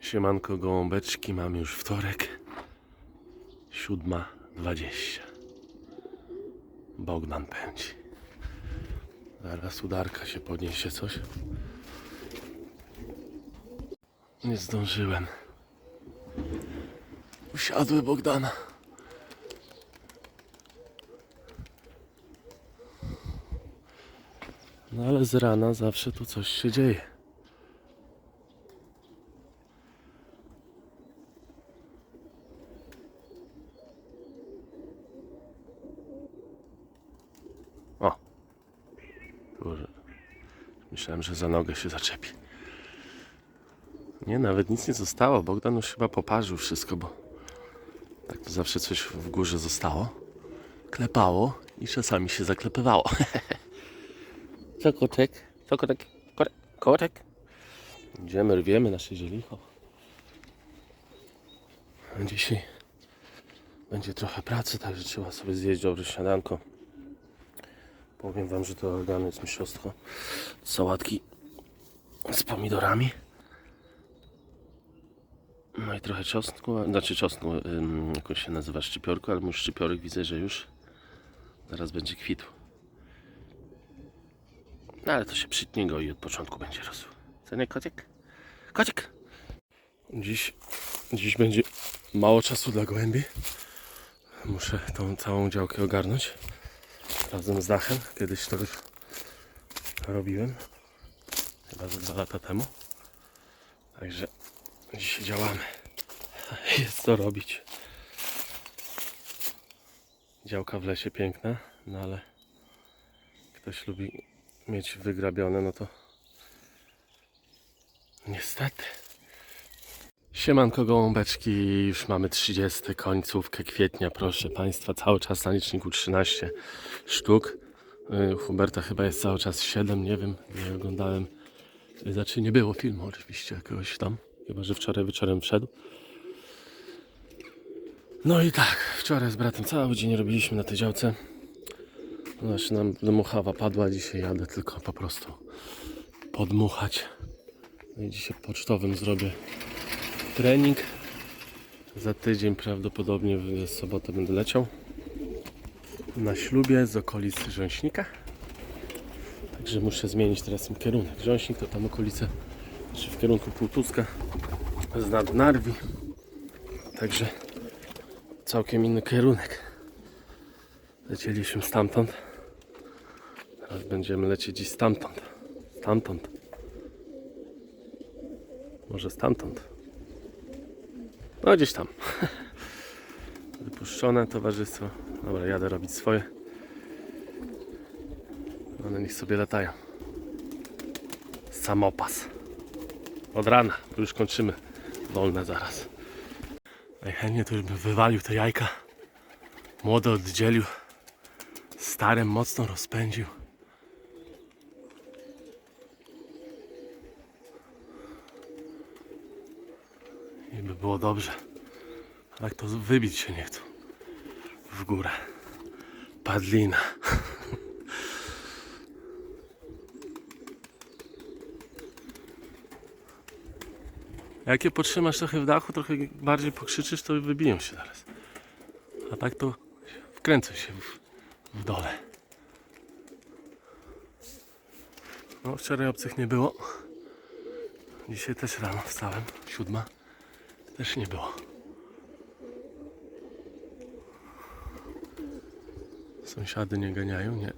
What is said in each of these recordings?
Siemanko gołąbeczki, mamy już wtorek. Siódma dwadzieścia. Bogdan pędzi. Zaraz udarka się podniesie coś. Nie zdążyłem. Usiadły Bogdana. No ale z rana zawsze tu coś się dzieje. Myślałem, że za nogę się zaczepi. Nie, nawet nic nie zostało. Bogdan już chyba poparzył wszystko, bo tak to zawsze coś w górze zostało. Klepało i czasami się zaklepywało. Co kotek? Co kotek? Kotek? Idziemy, rwiemy nasze zielicho. Dzisiaj będzie trochę pracy, także trzeba sobie zjeść dobre śniadanko. Powiem wam, że to organy jest mistrzostwo. Sałatki z pomidorami. No i trochę czosnku, znaczy czosnku, ym, jak on się nazywa, szczypiorku, ale mój szczypiorek widzę, że już zaraz będzie kwitł. No ale to się przytnie go i od początku będzie rosł. Co nie? Kociek! Dziś, dziś będzie mało czasu dla gołębi. Muszę tą całą działkę ogarnąć razem z dachem. Kiedyś to już robiłem. Chyba ze dwa lata temu. Także dzisiaj działamy. Jest co robić. Działka w lesie piękna, no ale ktoś lubi mieć wygrabione, no to niestety. Siemanko gołąbeczki, już mamy 30 końcówkę kwietnia, proszę Państwa, cały czas na liczniku 13 sztuk. Y, Huberta chyba jest cały czas 7, nie wiem, nie oglądałem. Y, Znaczy nie było filmu oczywiście jakiegoś tam, chyba że wczoraj wieczorem wszedł. No i tak, wczoraj z bratem cały dzień robiliśmy na tej działce. Znaczy nam dmuchawa padła, dzisiaj jadę tylko po prostu podmuchać. No i dzisiaj pocztowym zrobię trening. Za tydzień prawdopodobnie w sobotę będę leciał na ślubie z okolic Rząśnika. Także muszę zmienić teraz im kierunek. Rząśnik to tam okolice, czy w kierunku Półtuska, z Nadnarwi. Także całkiem inny kierunek. Lecieliśmy stamtąd. Teraz będziemy lecieć stamtąd. Stamtąd. Może stamtąd. No gdzieś tam. Wypuszczone towarzystwo. Dobra, jadę robić swoje. One niech sobie latają. Samopas. Od rana. bo Już kończymy. Wolne zaraz. Najchętniej to już bym wywalił te jajka. Młode oddzielił. Starym mocno rozpędził. I by było dobrze. Tak to wybić się nie chcą. W górę. Padlina. Jak je potrzymasz trochę w dachu, trochę bardziej pokrzyczysz, to wybiją się zaraz. A tak to wkręcę się w, w dole. No, wczoraj obcych nie było. Dzisiaj też rano wstałem, siódma. Też nie było. Sąsiady nie ganiają, nie.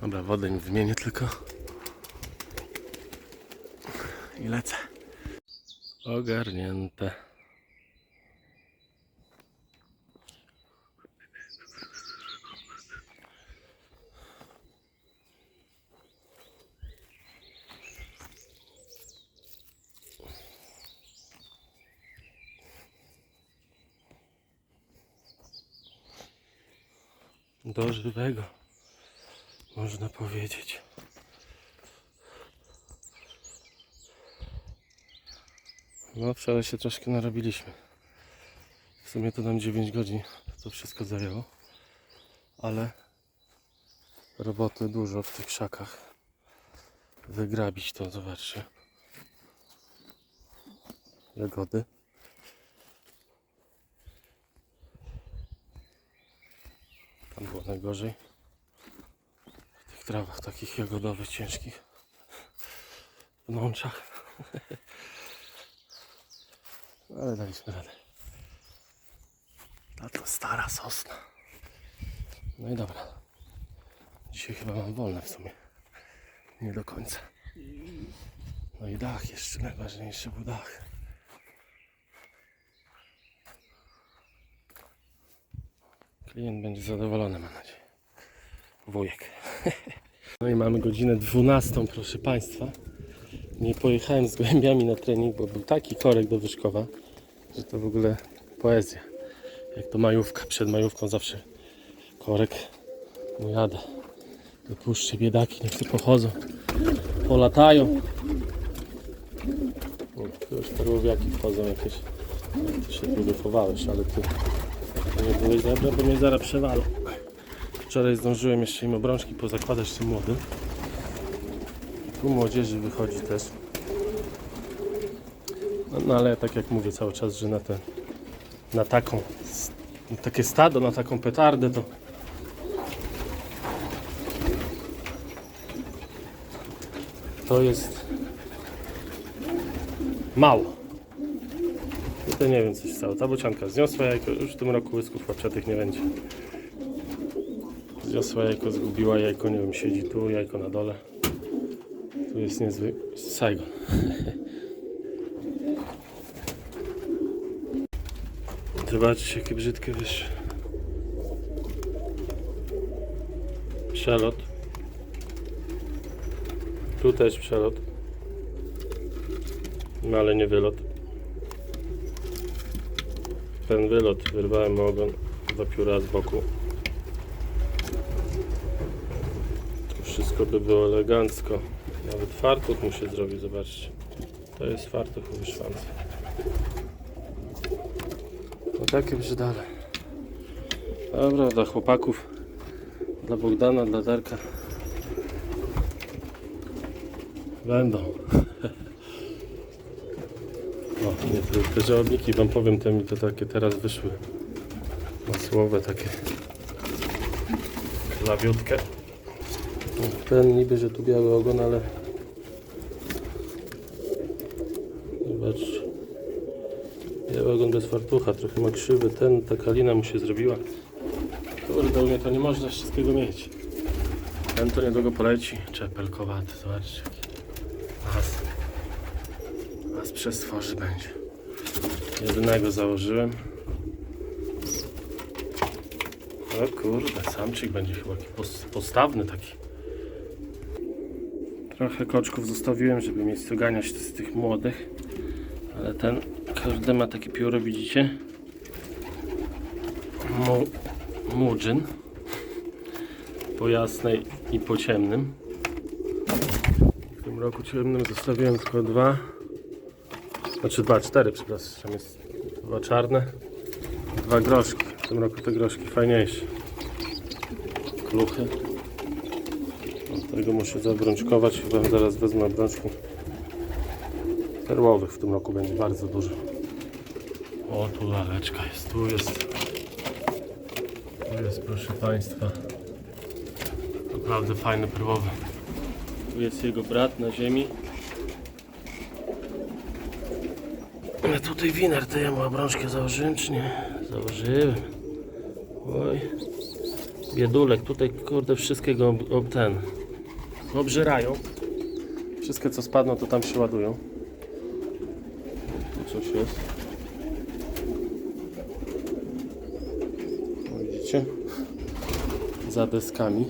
Dobra, wodę im wymienię tylko. I lecę. Ogarnięte. Do żywego, można powiedzieć. No, wczoraj się troszkę narobiliśmy. W sumie to nam 9 godzin to wszystko zajęło, ale roboty dużo w tych krzakach. Wygrabić to, zobaczcie. jagody. Tam było najgorzej. W tych trawach takich jagodowych, ciężkich. W nączach. Ale daliśmy radę. A to stara sosna. No i dobra. Dzisiaj chyba mam wolne w sumie. Nie do końca. No i dach jeszcze najważniejszy był dach. Klient będzie zadowolony, mam nadzieję. Wujek. No i mamy godzinę 12, proszę Państwa. Nie pojechałem z gołębiami na trening, bo był taki korek do Wyszkowa, że to w ogóle poezja. Jak to majówka, przed majówką zawsze korek. No jadę. Dopuszczę biedaki, niech tu pochodzą. Polatają. O, tu już perłowiaki wchodzą jakieś. Ty się tu wychowałeś, ale ty nie byłeś zebra, bo mnie zaraz przewalą. Wczoraj zdążyłem jeszcze im obrączki pozakładać tym młodym. Tu młodzieży wychodzi też. No, no ale tak jak mówię cały czas, że na te, na taką, s- takie stado, na taką petardę to to jest mało. To nie wiem co się stało. Ta bocianka zniosła jajko, już w tym roku łysków łapczatych nie będzie. Zniosła jajko, zgubiła jajko, nie wiem, siedzi tu, jajko na dole. Tu jest niezły Saigon. Zobaczcie jakie brzydkie wyszły. Przelot. Tu też przelot. No ale nie wylot. Ten wylot wyrwałem ogon, dwa pióra z boku. Tu wszystko by było elegancko. Nawet fartuch muszę zrobić, zobaczcie. To jest fartuch u wyszwanca. No takie brzydale. Dobra, dla chłopaków, dla Bogdana, dla Darka. Będą. O, nie, te, te żałobniki wam powiem, te mi to takie teraz wyszły. Masłowe takie. Klawiutkę. Ten niby, że tu biały ogon, ale... Zobaczcie. Biały ogon bez fartucha, trochę ma krzywy. Ten, ta kalina mu się zrobiła. Kurde, u mnie to nie można wszystkiego mieć. Ten to niedługo poleci. Czepelkowaty, zobaczcie. Przez tworzy będzie. Jednego założyłem. O kurde, samczyk będzie chyba postawny taki. Trochę koczków zostawiłem, żeby mieć co ganiać z tych młodych. Ale ten każdy ma takie pióro, widzicie? Mu, mudzyn. Po jasnej i po ciemnym. W tym roku ciemnym zostawiłem tylko dwa. Znaczy dwa, cztery, przepraszam. Jest dwa czarne. Dwa groszki. W tym roku te groszki fajniejsze. Kluchy. Tego muszę zabrączkować. Chyba zaraz wezmę obrączki perłowych. W tym roku będzie bardzo dużo. O, tu laleczka jest. Tu jest. Tu jest, proszę Państwa. Naprawdę fajny perłowy. Tu jest jego brat na ziemi. Ja tutaj winer, to ja mu obrączkę założyłem, czy nie? Założyłem. Oj. Biedulek, tutaj kurde wszystkiego ob, ob ten obżerają. Wszystkie co spadną to tam się ładują. Tu coś jest. O, widzicie? Za deskami.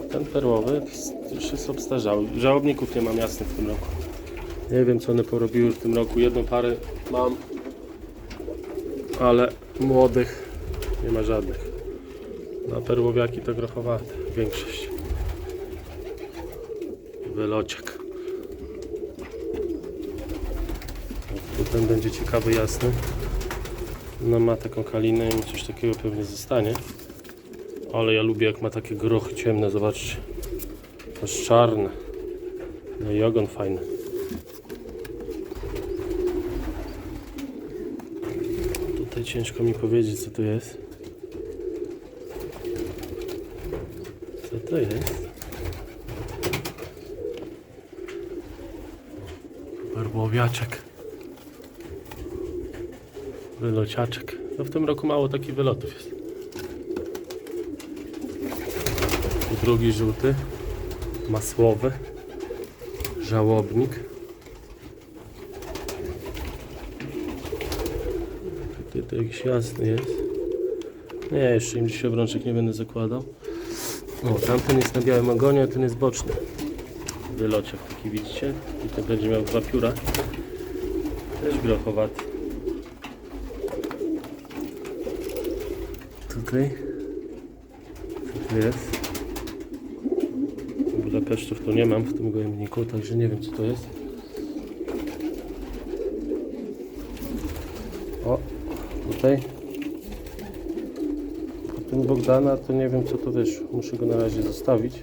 O, ten perłowy już jest obstarzały. Żałobników nie mam jasnych w tym roku. Nie wiem co one porobiły w tym roku. Jedną parę mam, ale młodych nie ma żadnych. Na perłowiaki to grochowate, większość. Wylociak. Tu ten będzie ciekawy, jasny. No ma taką kalinę i coś takiego pewnie zostanie. Ale ja lubię jak ma takie grochy ciemne, zobaczcie. To jest czarne. No i ogon fajny. Ciężko mi powiedzieć co to jest. Co to jest? Barbłowiaczek. Wylociaczek. No w tym roku mało takich wylotów jest. Drugi żółty. Masłowy. Żałobnik. Tutaj to jakiś jasny jest. Nie, jeszcze im dzisiaj obrączek nie będę zakładał. O, tamten jest na białym ogonie, a ten jest boczny. Wylociak taki widzicie. I ten będzie miał dwa pióra. Też grochowaty. Tutaj. Co tu jest? Budapesztów tu nie mam w tym gojemniku, także nie wiem co to jest. O, tutaj. A ten Bogdana to nie wiem co to wyszło. Muszę go na razie zostawić.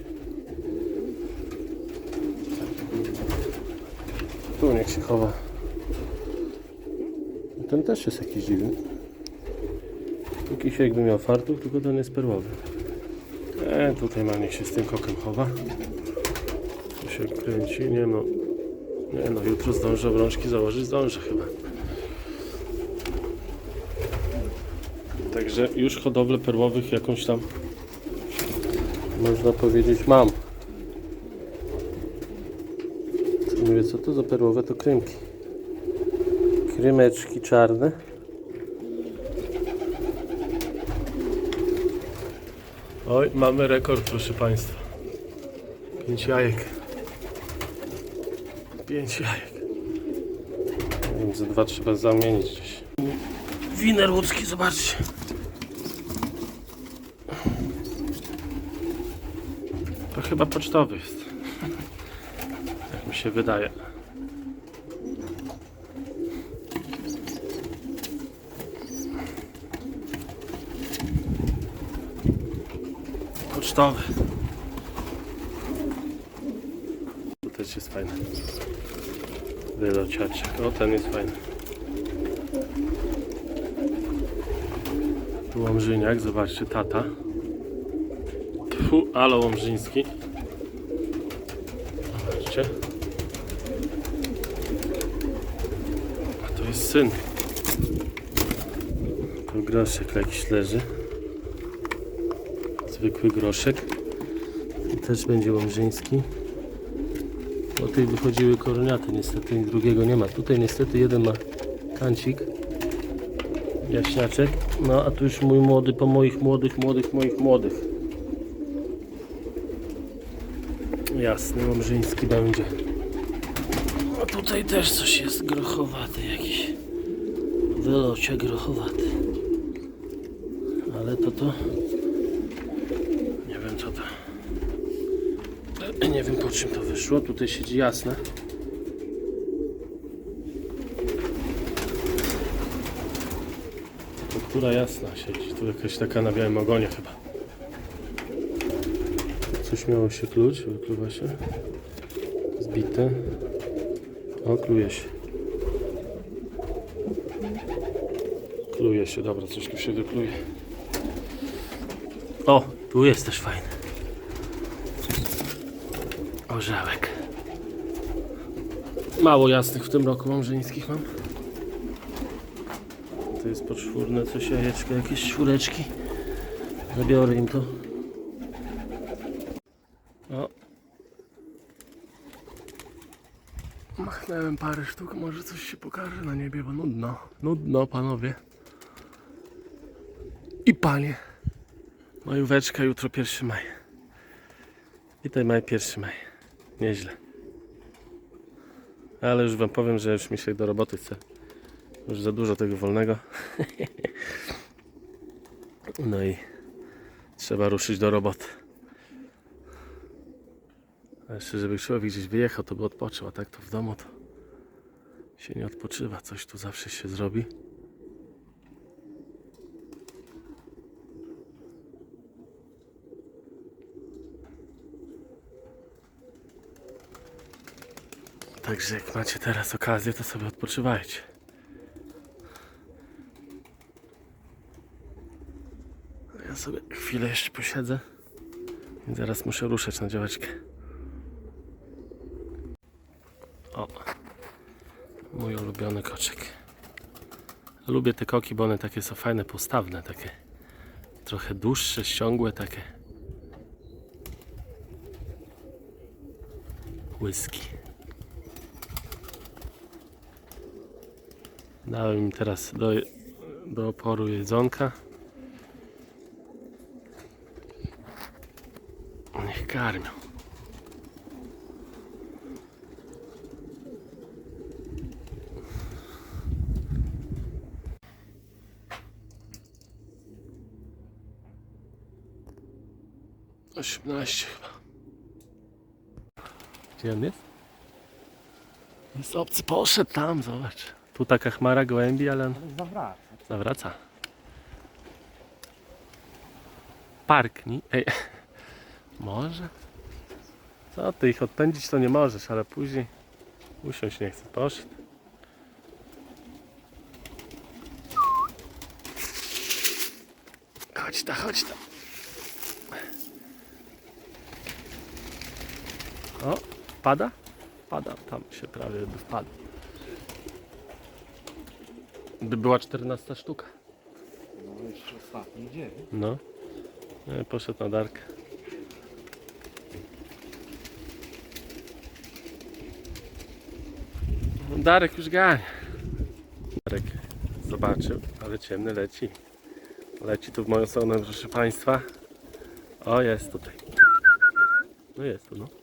Tu niech się chowa. Ten też jest jakiś dziwny. Jakiś jakby miał fartuch, tylko ten jest perłowy. E, tutaj ma niech się z tym kokiem chowa. Tu się kręci, nie no. Nie no, jutro zdążę obrączki założyć, zdążę chyba. Także już hodowlę perłowych jakąś tam można powiedzieć mam. Co mówię, co to za perłowe? To krymki. Krymeczki czarne. Oj, mamy rekord, proszę Państwa. Pięć jajek. Pięć jajek. Nie wiem, ze dwa trzeba zamienić gdzieś. Winer łódzki, zobaczcie. Chyba pocztowy jest. Jak mi się wydaje. Pocztowy. To też jest fajne. Wylociaczek. O, ten jest fajny. Tu Łomżyniak, zobaczcie, tata. Tfu, ale Łomżyński. Zobaczcie. A to jest syn. Tu groszek jakiś leży. Zwykły groszek. I też będzie Łomżyński. O tej wychodziły koroniaty, niestety drugiego nie ma. Tutaj niestety jeden ma kancik jaśniaczek. No a tu już mój młody po moich młodych, młodych, moich młodych. Jasny, łomżyński będzie. A tutaj też coś jest grochowaty jakiś. Wylocie grochowaty. Ale to to... Nie wiem co to... Nie wiem po czym to wyszło. Tutaj siedzi jasne. To która jasna siedzi? Tu jakaś taka na białym ogonie chyba. Coś miało się klucz, wykluwa się. Zbite. O, kluje się. Kluje się, dobra, coś tu się wykluje. O, tu jest też fajny. Orzełek. Mało jasnych w tym roku łomżyńskich mam. To jest poczwórne coś jajeczko, jakieś czwóreczki. Zabiorę im to. Machnąłem parę sztuk, może coś się pokaże na niebie, bo nudno. Nudno, panowie. I panie. Majóweczka, jutro 1 maj. Witaj maj, 1 maj. Nieźle. Ale już wam powiem, że już mi się do roboty chce. Już za dużo tego wolnego. No i trzeba ruszyć do roboty. Jeszcze, żeby człowiek gdzieś wyjechał, to by odpoczął, a tak to w domu to się nie odpoczywa. Coś tu zawsze się zrobi. Także jak macie teraz okazję, to sobie odpoczywajcie. sobie chwilę jeszcze posiedzę. I zaraz muszę ruszać na działeczkę. O, mój ulubiony koczek. Lubię te koki, bo one takie są fajne, postawne, takie trochę dłuższe, ściągłe, takie łyski. Dałem im teraz do, do oporu jedzonka. Niech karmią. Osiemnaście chyba. Gdzie on jest? Jest obcy, poszedł tam, zobacz. Tu taka chmara gołębi, ale on Zawraca. zawraca. Parknij. Ej, może? Co ty ich odpędzić to nie możesz, ale później usiąść nie chce. Poszedł. Chodź ta, chodź ta. O, pada? Pada, tam się prawie by wpadł. Gdy była 14 sztuka. No jeszcze ostatni dzień. No. E, Poszedł na darkę. No, Darek już gania. Darek zobaczył, ale ciemny leci. Leci tu w moją stronę, proszę Państwa. O, jest tutaj. No jest tu, no.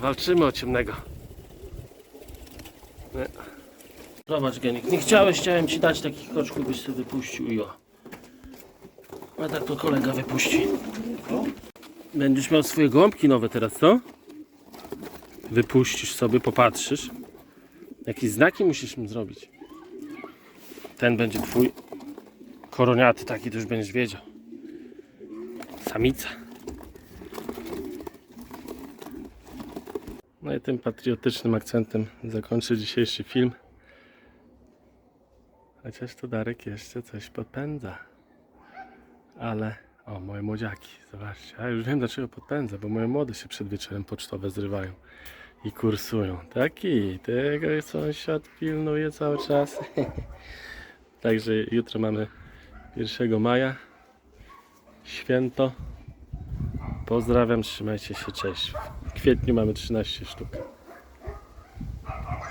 Walczymy o ciemnego. Nie. Zobacz Genik, nie chciałeś, chciałem ci dać takich koczków, byś sobie wypuścił i o. A tak to kolega wypuści. Będziesz miał swoje gąbki nowe teraz, co? Wypuścisz sobie, popatrzysz. Jakieś znaki musisz im zrobić. Ten będzie twój koroniaty taki, to już będziesz wiedział. Samica. No i tym patriotycznym akcentem zakończę dzisiejszy film. Chociaż to Darek jeszcze coś podpędza. Ale, o, moje młodziaki, zobaczcie. A już wiem dlaczego podpędza, bo moje młode się przed wieczorem pocztowe zrywają i kursują. Taki, tego sąsiad pilnuje cały czas. Także jutro mamy 1 maja. Święto. Pozdrawiam, trzymajcie się, cześć. Kwietniu mamy 13 sztuk.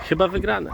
Chyba wygrane.